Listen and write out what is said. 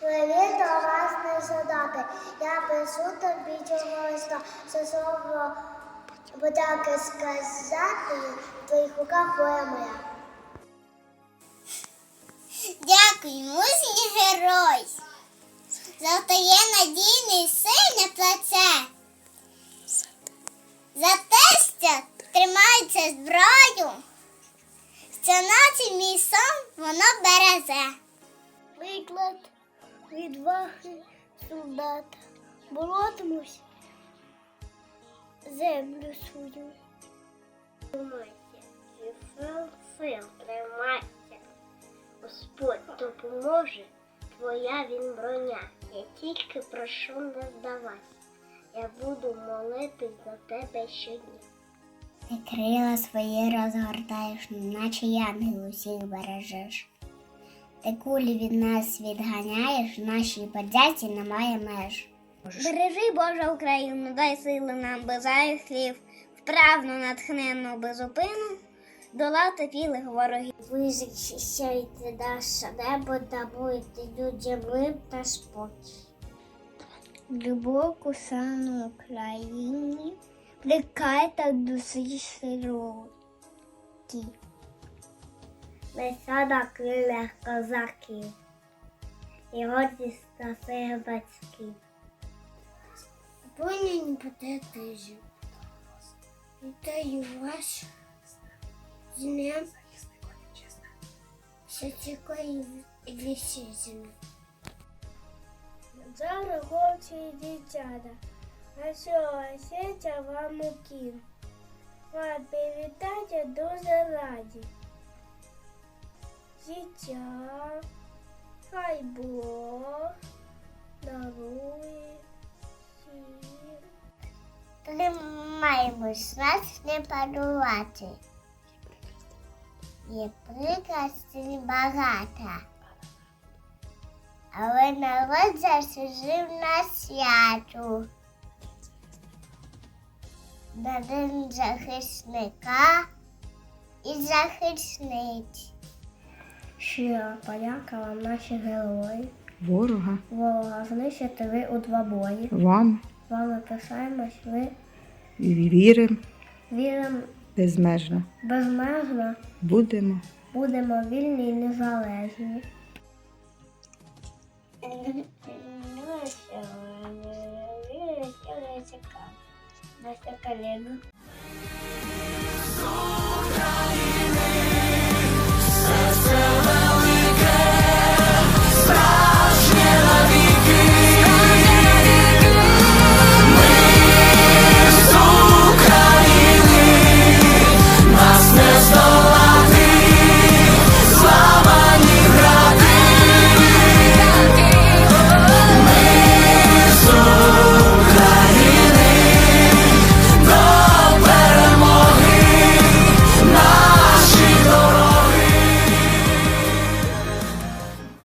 Привіт до вас не солдати. Я пишу тобі цього листа. Це слово подяки сказати, в твоїх руках воля моя. Дякую, мужній герой. Завтає надійний сильне плече. За тестя тримається зброю. Що наче мій сон воно березе. Приклад відваги солдата. Боротимусь землю свою. Тримайся, сил сил тримайся. Господь допоможе, твоя він броня. Я тільки прошу не здавайся. Я буду молитись за тебе щодня. Ти крила свої розгортаєш, наче янгел усіх бережеш. Ти кулі від нас відганяєш, нашій подяці немає меж. Бережи Божа Україну, дай сили нам без слів, вправно натхненно безупину, долати білих ворогів. Ви захищаєте наше небо, даруєте людям мир та спокій. Глибоку сану Україні, плекайте душі широкі. Леса на крилях козаків і гордість на своїх батьків. Повинні патріотизм. Вітаю вас з днем Сячикої вісізми. Зараз хлопці і дівчата, а що сітя вам у кін. Вас привітати дуже раді. Життя, хай Бог дарує всім. Тримаємось нас не падувати. Є прекрасні багата. Але народ заслужив на святу. На день захисника і захисниць. Щира подяка вам, наші герої. Ворога Ворога знищити ви у два бої. вам З вами пишаємось, ви і віримо віримо безмежно. безмежно, Будемо будемо вільні і незалежні. Настя колено. Україна.